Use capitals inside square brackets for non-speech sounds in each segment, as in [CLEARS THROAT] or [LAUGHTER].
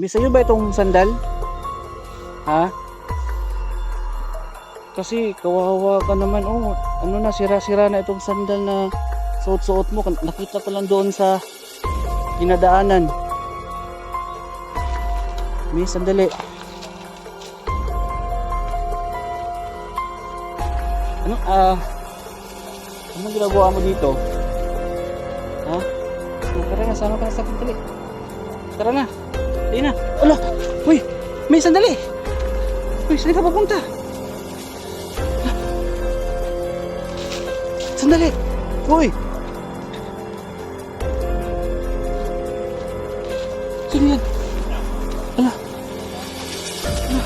May sa'yo ba itong sandal? Ha? Kasi kawawa ka naman. Oh, ano na, sira-sira na itong sandal na suot-suot mo. Nakita ko lang doon sa kinadaanan. May sandali. Ano, ah, anong ginagawa mo dito? Ha? Tara na, sama ka na sa sandali. Tara na. Dali na. Ala! Uy! May sandali! Uy, saan ka papunta? Sandali! Uy! Sino yan? Ala! Ala!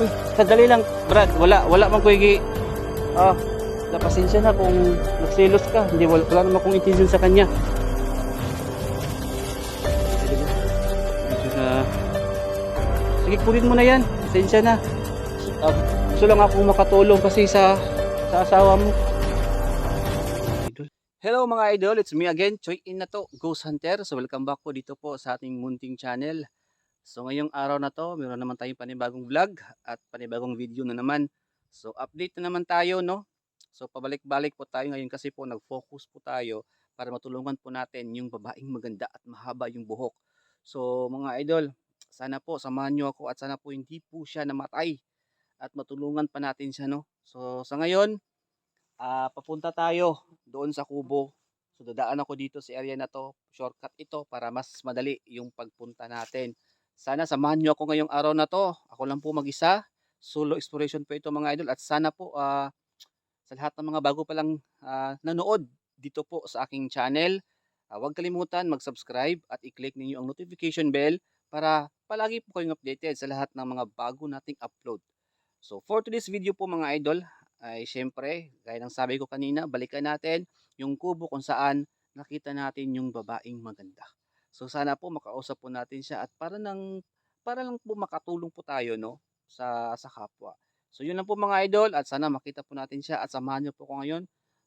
Uy, sandali lang, Brad. Wala, wala mang kuigi. Ah, na pasensya na kung nagselos ka. Hindi, wala, wala naman kong intention sa kanya. Kunin mo na yan. Pasensya na. Ah, gusto lang akong makatulong kasi sa sa asawa mo. Hello mga idol, it's me again, Choi In na to, Ghost Hunter. So welcome back po dito po sa ating munting channel. So ngayong araw na to, meron naman tayong panibagong vlog at panibagong video na naman. So update na naman tayo no. So pabalik-balik po tayo ngayon kasi po nag-focus po tayo para matulungan po natin yung babaeng maganda at mahaba yung buhok. So mga idol, sana po samahan nyo ako at sana po hindi po siya namatay at matulungan pa natin siya no. So sa ngayon, ah papunta tayo doon sa kubo. So dadaan ako dito sa area na to. Shortcut ito para mas madali yung pagpunta natin. Sana samahan nyo ako ngayong araw na to. Ako lang po mag-isa. Solo exploration po ito mga idol. At sana po ah, sa lahat ng mga bago pa lang ah, nanood dito po sa aking channel. ah, huwag kalimutan mag-subscribe at i-click ninyo ang notification bell para palagi po kayong updated sa lahat ng mga bago nating upload. So for today's video po mga idol, ay syempre, gaya ng sabi ko kanina, balikan natin yung kubo kung saan nakita natin yung babaeng maganda. So sana po makausap po natin siya at para nang para lang po makatulong po tayo no sa sa kapwa. So yun lang po mga idol at sana makita po natin siya at samahan niyo po ako ngayon.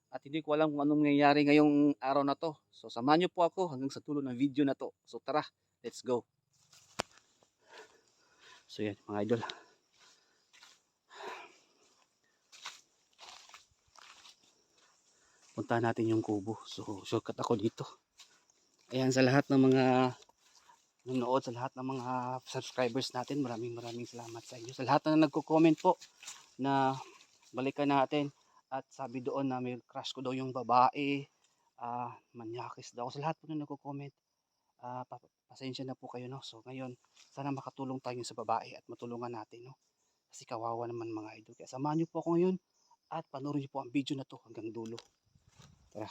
At hindi ko alam kung anong nangyayari ngayong araw na to. So samahan niyo po ako hanggang sa tulo ng video na to. So tara, let's go. So yan mga idol. Punta natin yung kubo. So shortcut ako dito. Ayan sa lahat ng mga nanonood, sa lahat ng mga subscribers natin, maraming maraming salamat sa inyo. Sa lahat na nagko-comment po na balikan natin at sabi doon na may crush ko daw yung babae, ah manyakis daw. Sa lahat po na nagko-comment, pa- pasensya na po kayo no. So ngayon, sana makatulong tayo sa babae at matulungan natin no. Kasi kawawa naman mga idol. Kaya samahan niyo po ako ngayon at panoorin niyo po ang video na to hanggang dulo. Tara.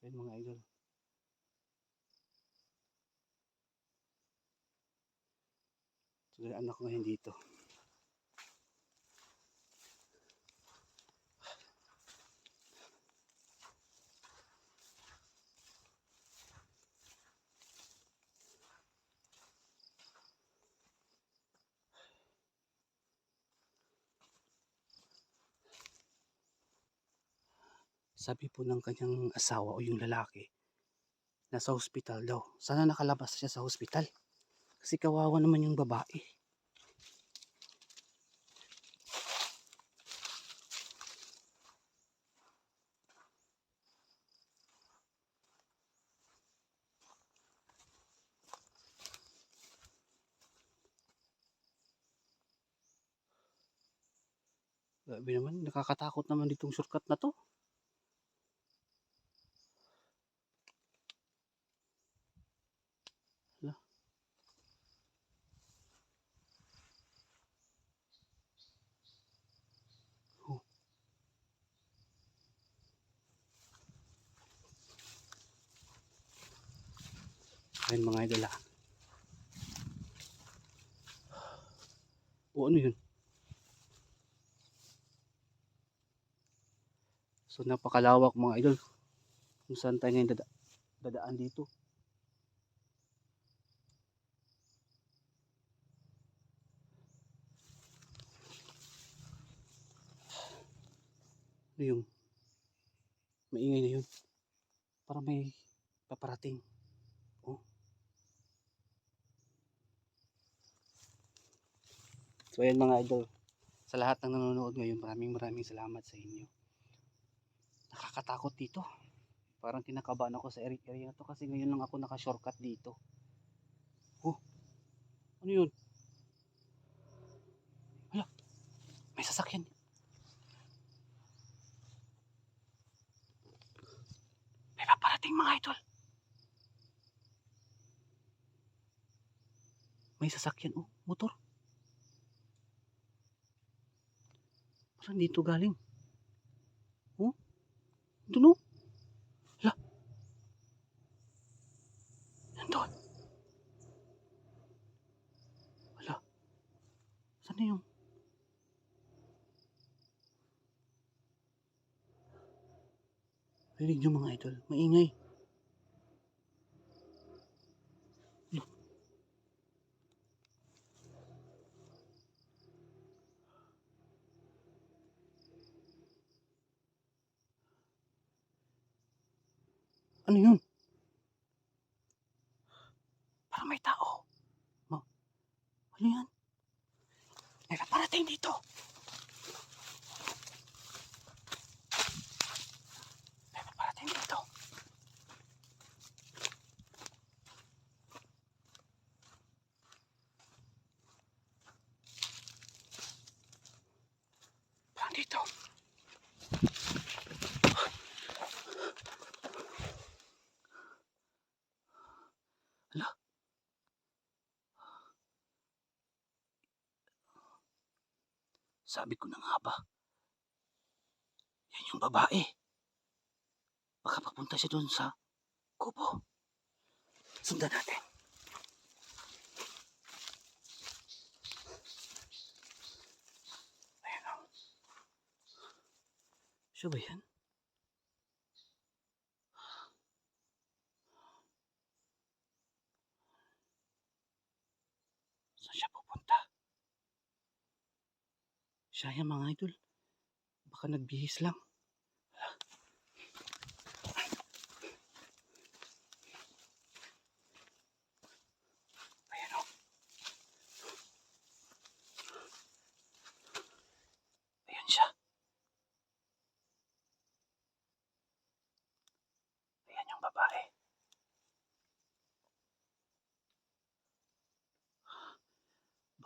So yun mga idol. So anak ko ngayon dito. Sabi po ng kanyang asawa o yung lalaki, nasa hospital daw. Sana nakalabas siya sa hospital. Kasi kawawa naman yung babae. Grabe naman, nakakatakot naman ditong shortcut na to. Oh. Ayun mga idol ah. O ano yun? So napakalawak mga idol. Kung saan tayo ngayon dada dadaan dito. Ano yung maingay na yun? Para may paparating. Oh. So ayan mga idol. Sa lahat ng nanonood ngayon, maraming maraming salamat sa inyo. Nakakatakot dito. Parang kinakabahan ako sa area na to kasi ngayon lang ako naka-shortcut dito. Oh. Ano yun? Hala. May sasakyan. May paparating mga idol. May sasakyan oh, motor. Parang dito galing. Oh? Doon oh. Hala. Nandun. Hala. Saan na yung... Rinig nyo mga idol. Maingay. Ano yun? Hala. Sabi ko na nga ba? Yan yung babae. Baka papunta siya doon sa kubo. Sundan natin. Ayan o. Siya ba yan? Saan siya mga idol. Baka nagbihis lang. Ayan o. Ayan siya. Ayan yung babae.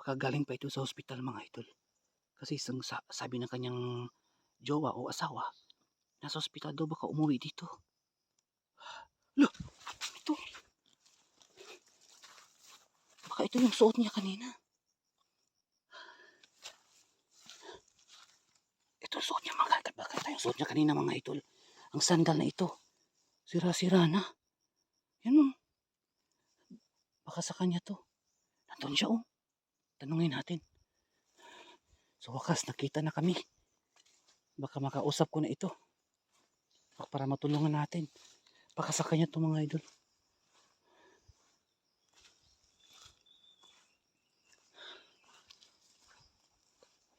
Baka galing pa ito sa hospital mga idol. Kasi isang sa- sabi ng kanyang jowa o asawa, nasa ospital daw baka umuwi dito. Lo, ito. Baka ito yung suot niya kanina. Ito yung suot niya mga idol. Baka ito yung suot niya kanina mga idol. Ang sandal na ito. Sira-sira na. Yan o. Baka sa kanya to. Nandun siya oh. Tanungin natin. So wakas, nakita na kami. Baka makausap ko na ito. Baka para matulungan natin. Baka sa kanya to mga idol.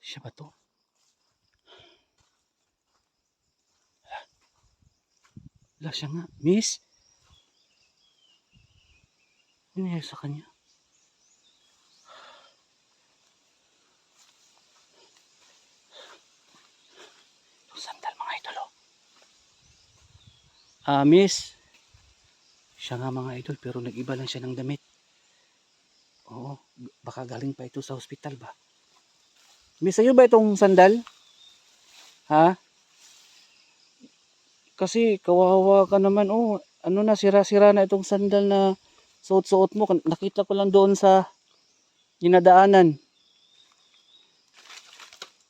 Siya ba to? Wala siya nga. Miss? Ano nangyari sa kanya? Yung sandal mga idol oh. Ah, miss. Siya nga mga idol pero nag-iba lang siya ng damit. Oo, baka galing pa ito sa hospital ba? Miss, sa'yo ba itong sandal? Ha? Kasi kawawa ka naman. Oh, ano na, sira-sira na itong sandal na suot-suot mo. Nakita ko lang doon sa dinadaanan.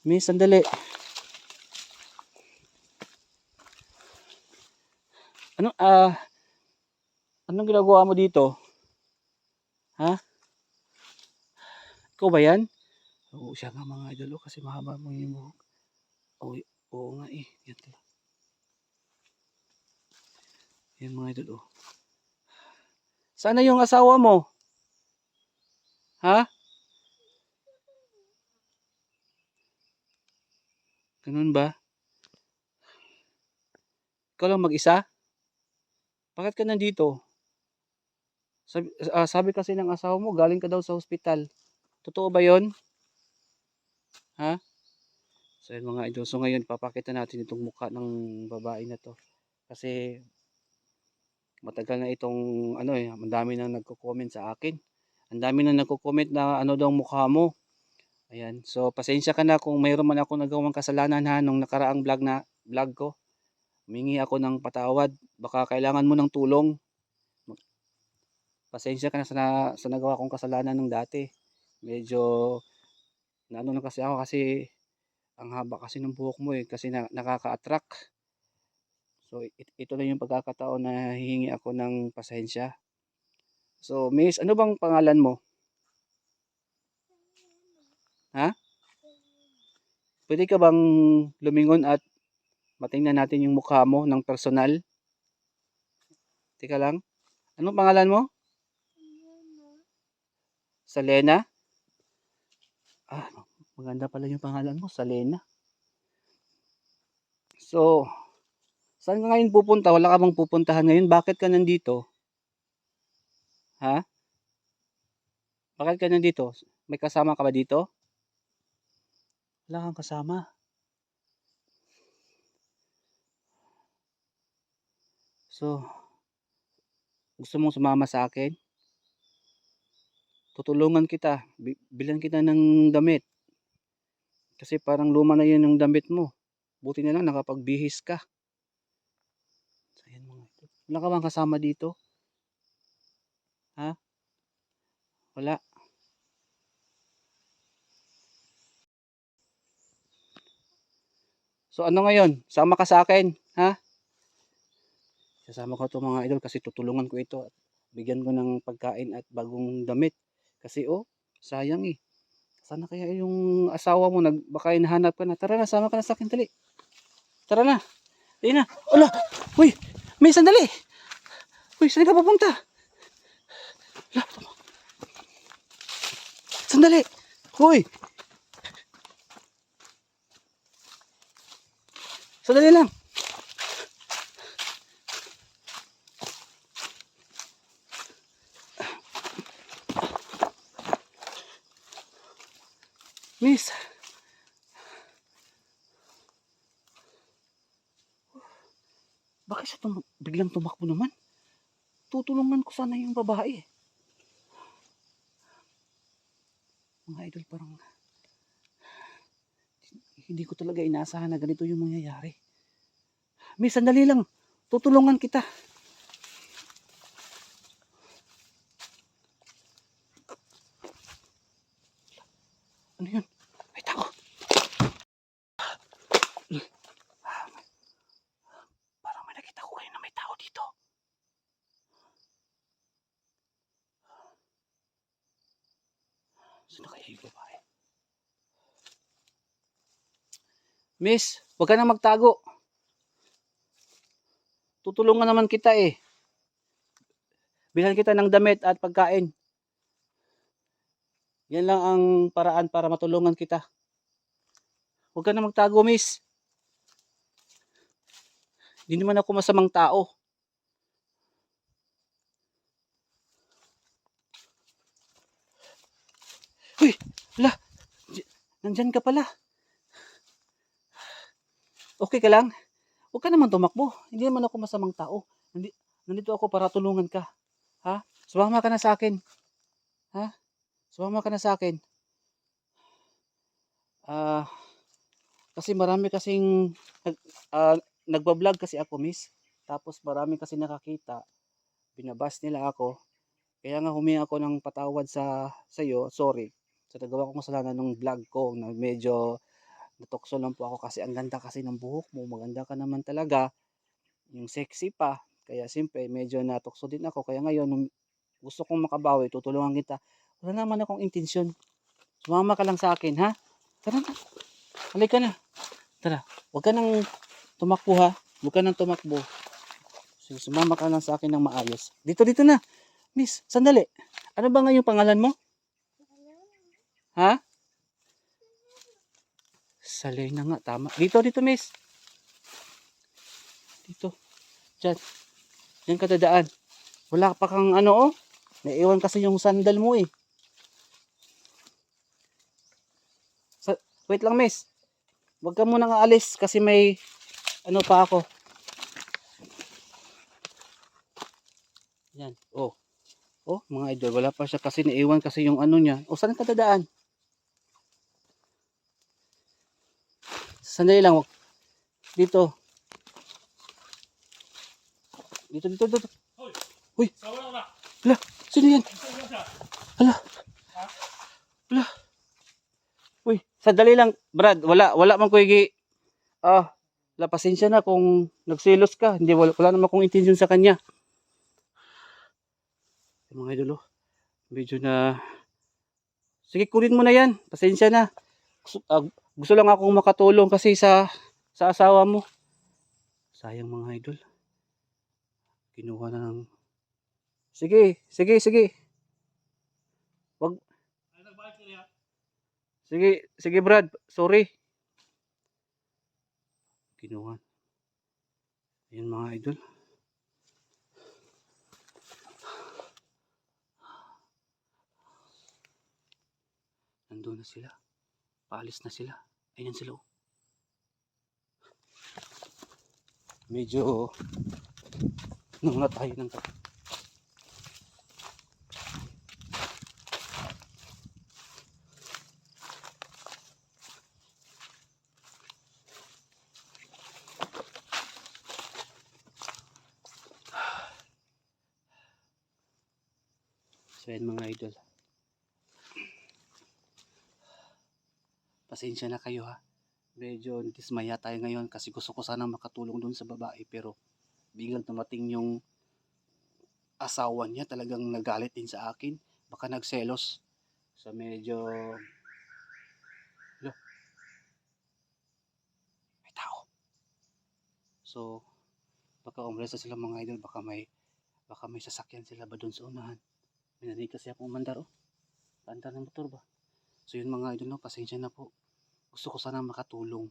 Miss, sandali. Ano, ah, anong ginagawa mo dito? Ha? Ikaw ba yan? Oo, siya nga mga idol, oh, kasi mahaba mo yung buhok. Oo, oo nga eh. Yan to. Yan mga idol, oh. Sana yung asawa mo? Ha? Ganun ba? Ikaw lang mag-isa? Bakit ka nandito? Sabi, ah, sabi kasi ng asawa mo, galing ka daw sa ospital. Totoo ba yon? Ha? So yun mga idol. So ngayon, papakita natin itong mukha ng babae na to. Kasi matagal na itong ano eh, ang dami nang nagko-comment sa akin. Ang dami nang nagko-comment na ano daw mukha mo. Ayan. So pasensya ka na kung mayroon man ako nagawang kasalanan ha nung nakaraang vlog na vlog ko. Humingi ako ng patawad. Baka kailangan mo ng tulong. Pasensya ka na sa, sa nagawa kong kasalanan ng dati. Medyo naano na kasi ako kasi ang haba kasi ng buhok mo eh kasi na, nakaka-attract. So it, ito na yung pagkakataon na hihingi ako ng pasensya. So Miss, ano bang pangalan mo? Ha? Pwede ka bang lumingon at matingnan natin yung mukha mo ng personal? Teka lang. Anong pangalan mo? Salena? Ah, maganda pala yung pangalan mo, Salena. So, saan ka ngayon pupunta? Wala ka bang pupuntahan ngayon? Bakit ka nandito? Ha? Bakit ka nandito? May kasama ka ba dito? Wala kang kasama. So, gusto mong sumama sa akin? Tutulungan kita. Bi- Bilan kita ng damit. Kasi parang luma na yun ng damit mo. Buti na lang nakapagbihis ka. So, yan mga ito. Wala ka bang kasama dito? Ha? Wala. So ano ngayon? Sama ka sa akin, ha? Sasama ko to mga idol kasi tutulungan ko ito at bigyan ko ng pagkain at bagong damit. Kasi oh, sayang eh. Sana kaya yung asawa mo nag baka hinahanap ka na. Tara na, sama ka na sa akin dali. Tara na. Dali na. Ala! Uy! May sandali! Uy, saan ka papunta? Ala. Sandali! Uy! Sandali lang. Miss. Bakit siya tum- biglang tumakbo naman? Tutulungan ko sana yung babae. Mga idol parang hindi ko talaga inaasahan na ganito yung mangyayari. Miss, sandali lang. Tutulungan kita. Ano yun? May tao. Parang may nakita ko kayo na may tao dito. Sino kaya yung babae? Miss, huwag ka na magtago. Tutulungan naman kita eh. Bilhan kita ng damit at pagkain. Yan lang ang paraan para matulungan kita. Huwag ka na magtago, miss. Hindi naman ako masamang tao. Uy! Ala! Di- Nandyan ka pala. Okay ka lang? Huwag ka naman tumakbo. Hindi naman ako masamang tao. Nandi, nandito ako para tulungan ka. Ha? Sumama ka na sa akin. Ha? Sumama ka na sa akin. Ah, kasi marami kasing nag, ah, nagbablog kasi ako, miss. Tapos marami kasi nakakita. Binabas nila ako. Kaya nga humingi ako ng patawad sa sa iyo. Sorry. Sa nagawa kong kasalanan ng vlog ko na medyo natokso lang po ako kasi ang ganda kasi ng buhok mo. Maganda ka naman talaga. Yung sexy pa. Kaya siyempre medyo natokso din ako. Kaya ngayon nung gusto kong makabawi, tutulungan kita. Wala naman akong intensyon. Sumama ka lang sa akin, ha? Tara na. Halika na. Tara. Huwag ka nang tumakbo, ha? Huwag ka nang tumakbo. Sige, sumama ka lang sa akin ng maayos. Dito, dito na. Miss, sandali. Ano ba nga yung pangalan mo? Ha? Salay na nga, tama. Dito, dito, miss. Dito. Diyan. Diyan ka. Wala pa kang ano oh. Naiwan kasi yung sandal mo eh. Sa, wait lang miss. Huwag ka muna aalis kasi may ano pa ako. Yan. Oh. Oh, mga idol, wala pa siya kasi naiwan kasi yung ano niya. O, saan ka dadaan? Sandali lang. Dito. Dito, dito, dito. Uy. Hala, sino yan? Hala. Hala. Uy, sandali lang, Brad. Wala, wala man ko igi. Ah, la pasensya na kung nagselos ka. Hindi, wala, wala naman kong intention sa kanya. Mga idolo, medyo na... Sige, kunin mo na yan. Pasensya na. Ah, gusto lang akong makatulong kasi sa sa asawa mo. Sayang mga idol. Kinuha na ng... Sige, sige, sige. Wag... Sige, sige Brad. Sorry. Kinuha. Ayan mga idol. Nandun na sila. Paalis na sila. Ayan sila. oh. Medyo nung na tayo ng So yan mga idol. Pasensya na kayo ha. Medyo dismaya tayo ngayon kasi gusto ko sana makatulong dun sa babae pero biglang tumating yung asawa niya talagang nagalit din sa akin. Baka nagselos. So medyo... Lo. May tao. So baka umalis na sila mga idol. Baka may baka may sasakyan sila ba dun sa unahan. May narinig kasi akong mandar oh. Bandar ng motor ba? So yun mga idol no, pasensya na po. Gusto ko sana makatulong.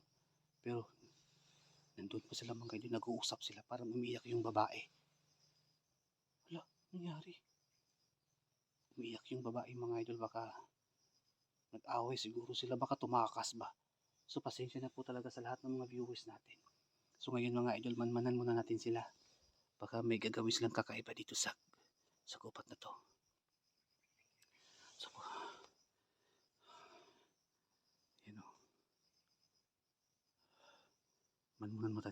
Pero nandun pa sila mga idol, nag-uusap sila para umiiyak yung babae. Wala, nangyari. Umiiyak yung babae mga idol, baka nag-away siguro sila, baka tumakas ba. So pasensya na po talaga sa lahat ng mga viewers natin. So ngayon mga idol, manmanan muna natin sila. Baka may gagawin silang kakaiba dito sa sa gupat na to. Manmanan muna,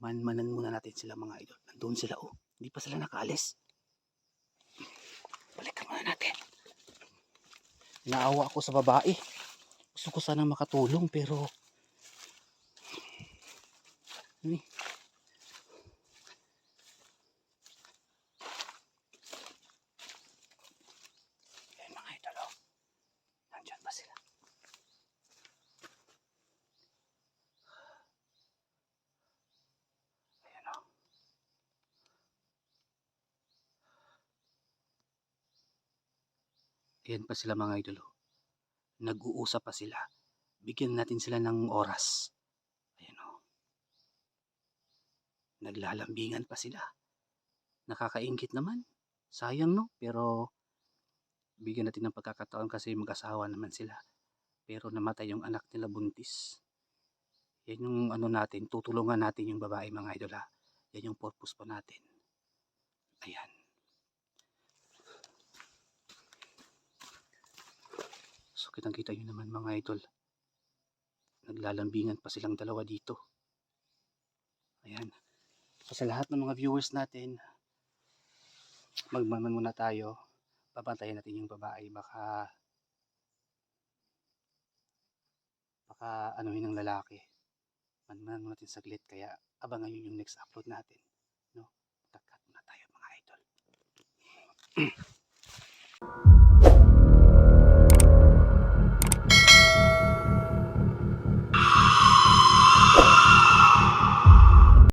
manmanan muna natin sila mga idol. Nandun sila oh. Hindi pa sila nakaalis. Balikan muna natin. Naawa ako sa babae. Gusto ko sana makatulong pero Ano eh? Ayan mga idol oh. Nandyan ba sila? Ayan oh. Ayan pa sila mga idol oh. Nag-uusap pa sila. Bigyan natin sila ng oras. Ayan oh. Naglalambingan pa sila. Nakakaingit naman. Sayang no, pero bigyan natin ng pagkakataon kasi mag-asawa naman sila. Pero namatay yung anak nila buntis. Yan yung ano natin, tutulungan natin yung babae mga idol ha. Yan yung purpose po natin. Ayan. So kitang kita nyo naman mga idol. Naglalambingan pa silang dalawa dito. Ayan. So sa lahat ng mga viewers natin, magmaman muna tayo. Babantayan natin yung babae. Baka baka anuhin ng lalaki. Manmanan muna natin saglit. Kaya abangan nyo yung next upload natin. No? Takat muna tayo mga idol. [CLEARS THROAT]